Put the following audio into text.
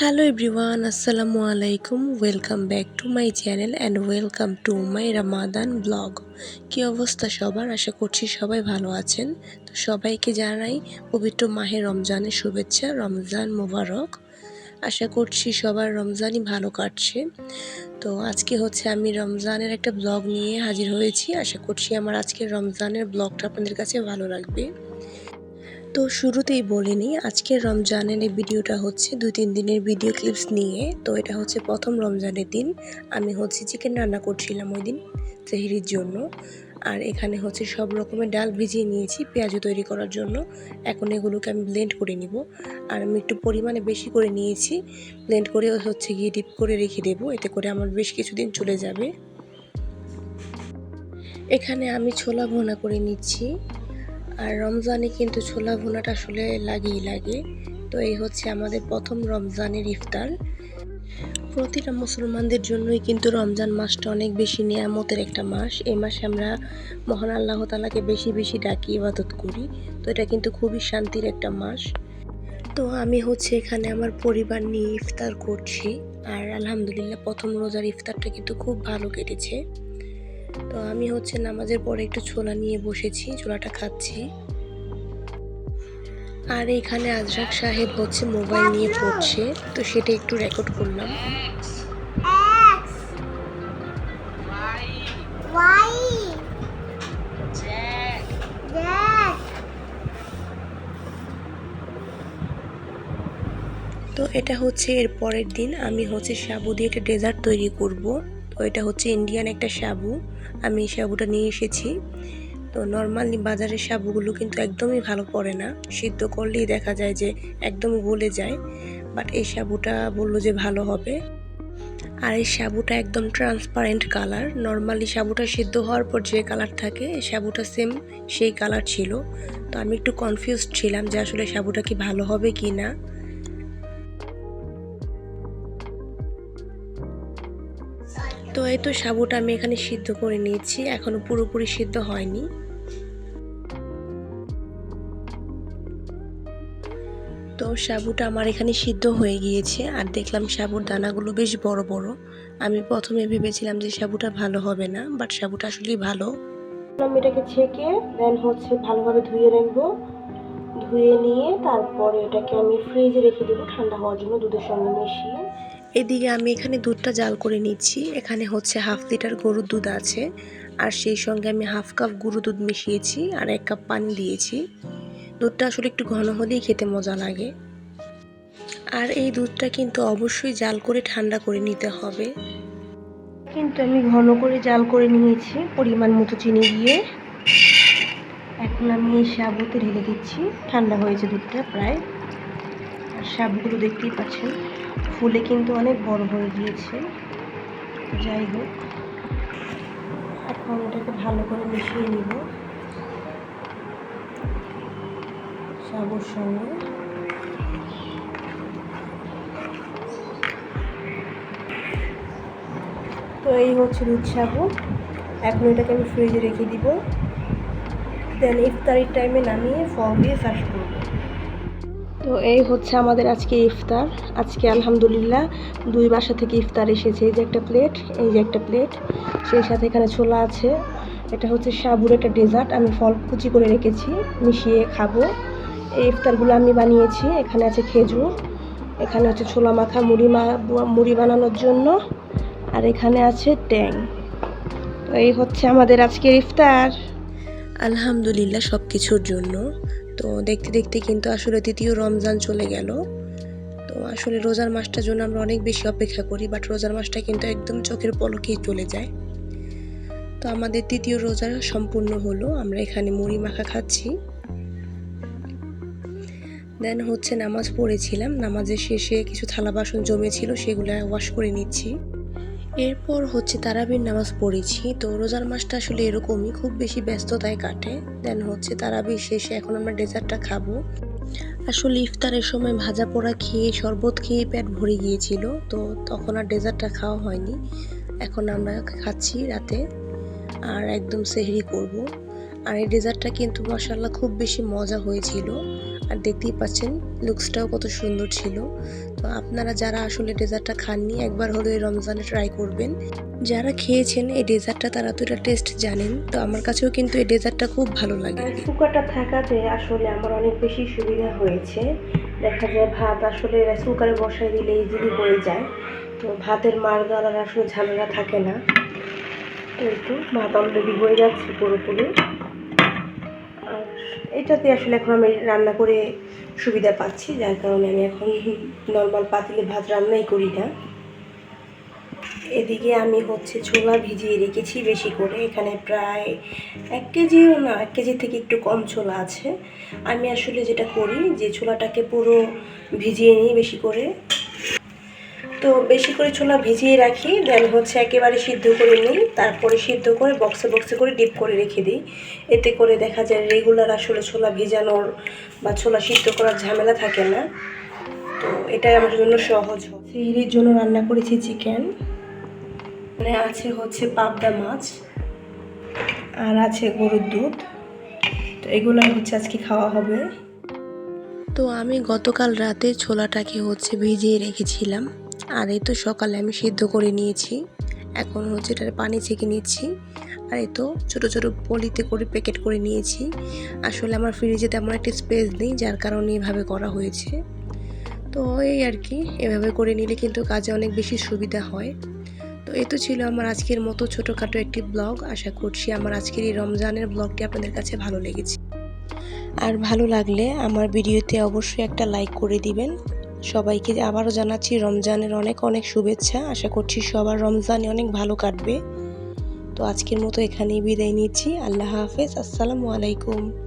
Hello everyone আসসালামু আলাইকুম welcome back to my channel and welcome to my Ramadan blog কী অবস্থা সবার? আশা করছি সবাই ভালো আছেন। তো সবাইকে জানাই পবিত্র মাহে রমজানের শুভেচ্ছা, রমজান মোবারক। আশা করছি সবার রমজানই ভালো কাটছে। তো আজকে হচ্ছে আমি রমজানের একটা ব্লগ নিয়ে হাজির হয়েছি। আশা করছি আমার আজকের রমজানের ব্লগটা আপনাদের কাছে ভালো লাগবে। তো শুরুতেই বলে নিই, আজকের রমজানের এই ভিডিওটা হচ্ছে দুই, তিন দিনের ভিডিও ক্লিপস নিয়ে। তো এটা হচ্ছে প্রথম রমজানের দিন। আমি হচ্ছে চিকেন রান্না করছিলাম ওই দিন, সেহরির জন্য। আর এখানে হচ্ছে সব রকমের ডাল ভিজিয়ে নিয়েছি পেঁয়াজু তৈরি করার জন্য। এখন এগুলোকে আমি ব্লেন্ড করে নিব। আর আমি একটু পরিমাণে বেশি করে নিয়েছি। ব্লেন্ড করে হচ্ছে গিয়ে ডিপ করে রেখে দেবো। এতে করে আমার বেশ কিছুদিন চলে যাবে। এখানে আমি ছোলা ভোনা করে নিচ্ছি। আর রমজানে কিন্তু ছোলা ভুনাটা আসলে লাগেই লাগে। তো এই হচ্ছে আমাদের প্রথম রমজানের ইফতার। প্রতিটা মুসলমানদের জন্যই কিন্তু রমজান মাসটা অনেক বেশি নিয়ামতের একটা মাস। এই মাসে আমরা মহান আল্লাহ তালাকে বেশি বেশি ডাকি, ইবাদত করি। তো এটা কিন্তু খুবই শান্তির একটা মাস। তো আমি হচ্ছে এখানে আমার পরিবার নিয়ে ইফতার করছি। আর আলহামদুলিল্লাহ প্রথম রোজার ইফতারটা কিন্তু খুব ভালো কেটেছে। তো আমি হচ্ছে নামাজের পরে একটু ছোলা নিয়ে বসেছি, ছোলাটা খাচ্ছি। আর এখানে আজরাক সাহেব হচ্ছে মোবাইল নিয়ে পড়ছে, তো সেটা একটু রেকর্ড করলাম। তো এটা হচ্ছে এর পরের দিন, আমি হচ্ছে সাবু দিয়ে একটা ডেজার্ট তৈরি করব। এটা হচ্ছে ইন্ডিয়ান একটা সাবু আমি এই সাবুটা নিয়ে এসেছি। তো নর্মালি বাজারের সাবুগুলো কিন্তু একদমই ভালো পড়ে না। সিদ্ধ করলেই দেখা যায় যে একদম গলে যায়। বাট এই সাবুটা বলল যে ভালো হবে। আর এই সাবুটা একদম ট্রান্সপারেন্ট কালার নর্মালি সাবুটা সিদ্ধ হওয়ার পর যে কালার থাকে, এই সাবুটা সেম সেই কালার ছিল। তো আমি একটু কনফিউজড ছিলাম যে আসলে সাবুটা কি ভালো হবে কি না। তো এই তো সাবুটা আমি এখানে সিদ্ধ করে নিয়েছি, এখনও পুরোপুরি সিদ্ধ হয়নি। তো সাবুটা আমার এখানে সিদ্ধ হয়ে গিয়েছে, আর দেখলাম সাবুর দানাগুলো বেশ বড় বড়। আমি প্রথমে ভেবেছিলাম যে সাবুটা ভালো হবে না বাট সাবুটা আসলেই ভালো। আমি এটাকে ছেঁকে দেন হচ্ছে ভালোভাবে ধুয়ে রাখব। ধুয়ে নিয়ে তারপরে এটাকে আমি ফ্রিজে রেখে দেবো ঠান্ডা হওয়ার জন্য, দুধের সঙ্গে মিশিয়ে। এদিকে আমি এখানে দুধটা জাল করে নিচ্ছি। এখানে হচ্ছে হাফ লিটার গরুর দুধ আছে। আর সেই সঙ্গে আমি হাফ কাপ গরু দুধ মিশিয়েছি আর এক কাপ পানি দিয়েছি। দুধটা আসলে একটু ঘন হলেই খেতে মজা লাগে। আর এই দুধটা কিন্তু অবশ্যই জাল করে ঠান্ডা করে নিতে হবে। কিন্তু আমি ঘন করে জাল করে নিয়েছি পরিমাণ মতো চিনি দিয়ে। এখন আমি এই সাবুতে ঢেলে দিচ্ছি। ঠান্ডা হয়েছে দুধটা প্রায়। আর সাবগুলো দেখতেই পাচ্ছেন। ফুলে কিন্তু অনেক বড় হয়ে গিয়েছে। যাই হোক, এখন এটাকে ভালো করে মিশিয়ে নিব। সাবুর সঙ্গে। তো এই হচ্ছে দুধ সাবু। এখন এটাকে আমি ফ্রিজে রেখে দিব। দেন ইফতারির টাইমে নামিয়ে ফল দিয়ে সার্ভ করব। তো এই হচ্ছে আমাদের আজকে ইফতার। আজকে আলহামদুলিল্লাহ দুই বাসা থেকে ইফতার এসেছে। এই যে একটা প্লেট, এই যে একটা প্লেট, সেই সাথে এখানে ছোলা আছে। এটা হচ্ছে সাবুর একটা ডেজার্ট। আমি ফল কুচি করে রেখেছি, মিশিয়ে খাব। এই ইফতারগুলো আমি বানিয়েছি। এখানে আছে খেজুর, এখানে হচ্ছে ছোলা মাখা, মুড়ি মা, মুড়ি বানানোর জন্য, আর এখানে আছে ট্যাং। তো এই হচ্ছে আমাদের আজকের ইফতার। আলহামদুলিল্লাহ সব কিছুর জন্য। তো দেখতে দেখতে কিন্তু আসলে তৃতীয় রমজান চলে গেল। তো আসলে রোজার মাসটার জন্য আমরা অনেক বেশি অপেক্ষা করি বাট রোজার মাসটা কিন্তু একদম চোখের পলকেই চলে যায়। তো আমাদের তৃতীয় রোজা সম্পূর্ণ হলো, আমরা এখানে মুড়ি মাখা খাচ্ছি। দেন হচ্ছে নামাজ পড়েছিলাম, নামাজের শেষে কিছু থালা বাসন জমেছিল, সেগুলো ওয়াশ করে নিচ্ছি। এরপর হচ্ছে তারাবির নামাজ পড়েছি। তো রোজার মাসটা আসলে এরকমই, খুব বেশি ব্যস্ততায় কাটে। দেন হচ্ছে তারাবির শেষে এখন আমরা ডেজার্টটা খাব। আসলে ইফতারের সময় ভাজা পোড়া খেয়ে শরবত খেয়ে পেট ভরে গিয়েছিল, তো তখন আর ডেজার্টটা খাওয়া হয়নি। এখন আমরা খাচ্ছি রাতে আর একদম সেহরি করব। আর এই ডেজার্টটা কিন্তু মশাল্লা খুব বেশি মজা হয়েছিল। আর দেখতেই পাচ্ছেন লুকসটাও কত সুন্দর ছিল। তো আপনারা যারা আসলে ডেজার্টটা খাননি, একবার হলো এই রমজানে ট্রাই করবেন। যারা খেয়েছেন এই ডেজার্টটা, তারা তো এটা টেস্ট জানেন। তো আমার কাছেও কিন্তু এই ডেজার্টটা খুব ভালো লাগে। কুকারটা থাকাতে আসলে আমার অনেক বেশি সুবিধা হয়েছে। দেখা যায় ভাত আসলে কুকারে বসাই দিলে ইজিলি হয়ে যায়। তো ভাতের মার গালার আসলে ঝামেলা থাকে না। তো তো ভাত অলরেডি হয়ে যাচ্ছে পুরোপুরি। এটাতে আসলে এখন আমি রান্না করে সুবিধা পাচ্ছি, যার কারণে আমি এখন নর্মাল পাতিলে ভাত রান্নাই করি না। এদিকে আমি হচ্ছে ছোলা ভিজিয়ে রেখেছি বেশি করে, এখানে প্রায় এক কেজিও না, এক কেজি থেকে একটু কম ছোলা আছে। আমি আসলে যেটা করি যে ছোলাটাকে পুরো ভিজিয়ে নিই বেশি করে। তো বেশি করে ছোলা ভিজিয়ে রাখি দেন হচ্ছে একেবারে সিদ্ধ করে নিই, তারপরে সিদ্ধ করে বক্সে বক্সে করে ডিপ করে রেখে দিই। এতে করে দেখা যায় রেগুলার আসলে ছোলা ভেজানোর বা ছোলা সিদ্ধ করার ঝামেলা থাকে না। তো এটাই আমার জন্য সহজ। সিহিরির জন্য রান্না করেছি চিকেন মানে আছে হচ্ছে পাবদা মাছ আর আছে গরুর দুধ। তো এগুলোই হচ্ছে আজকে খাওয়া হবে। তো আমি গতকাল রাতে ছোলাটাকে হচ্ছে ভিজিয়ে রেখেছিলাম। আর এই তো সকালে আমি সিদ্ধ করে নিয়েছি। এখন হচ্ছে এটার পানি ছেঁকে নিচ্ছি। আর এই তো ছোটো ছোটো পলিতে করে প্যাকেট করে নিয়েছি। আসলে আমার ফ্রিজে তেমন একটা স্পেস নেই, যার কারণে এভাবে করা হয়েছে। তো এই আর কি, এভাবে করে নিলে কিন্তু কাজে অনেক বেশি সুবিধা হয়। তো এই তো ছিল আমার আজকের মতো ছোটোখাটো একটি ব্লগ। আশা করছি আমার আজকের এই রমজানের ব্লগটি আপনাদের কাছে ভালো লেগেছে। আর ভালো লাগলে আমার ভিডিওতে অবশ্যই একটা লাইক করে দিবেন। সবাইকে আবারও জানাচ্ছি রমজানের অনেক অনেক শুভেচ্ছা। আশা করছি সবার রমজানে অনেক ভালো কাটবে। তো আজকের মতো এখানেই বিদায় নিচ্ছি। আল্লাহ হাফেজ। আসসালামু আলাইকুম।